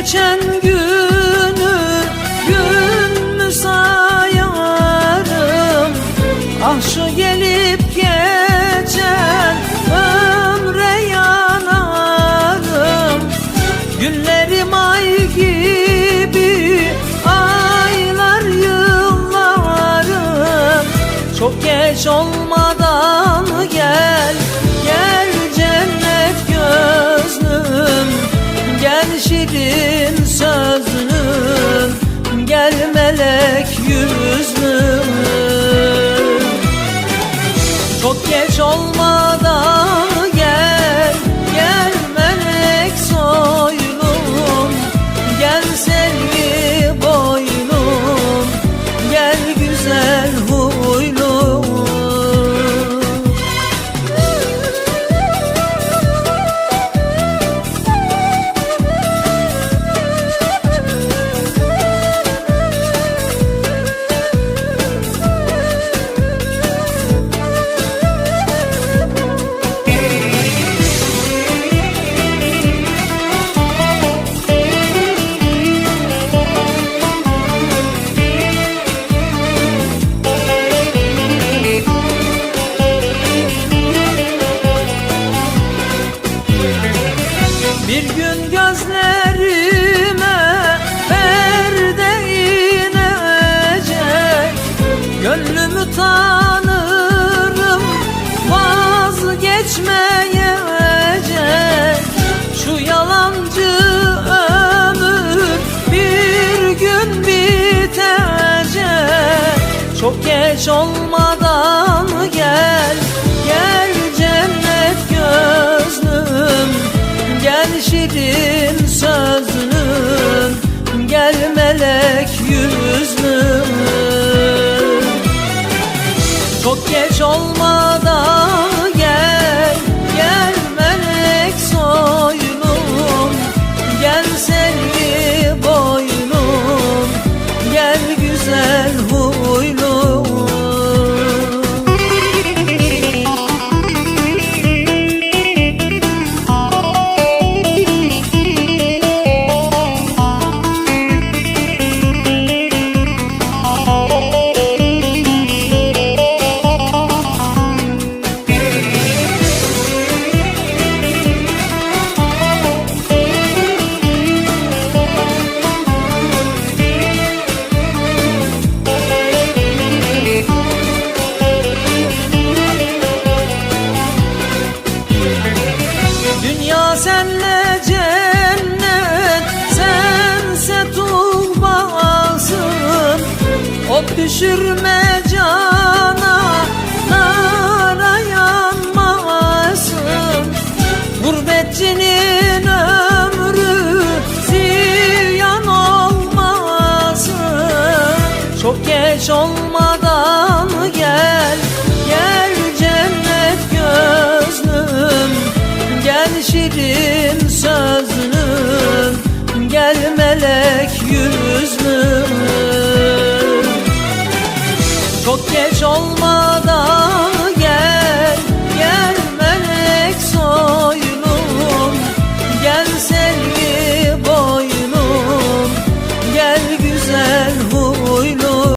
geçen günü gün mü sayarım Ah şu gelip geçen ömre yanarım. Günlerim ay gibi aylar yıllarım. Çok geç olmadan şirin sözlüm Gel melek yüzlüm Çok geç olmadan Bir gün gözlerime perde inecek Gönlümü tanırım vazgeçmeyecek Şu yalancı ömür bir gün bitecek. Çok geç olmadan melek yüzlüm düşürme cana nara yanmasın. Gurbetçinin ömrü ziyan olmasın. Çok geç olmadan gel Gel cennet gözlüm. Gel şirin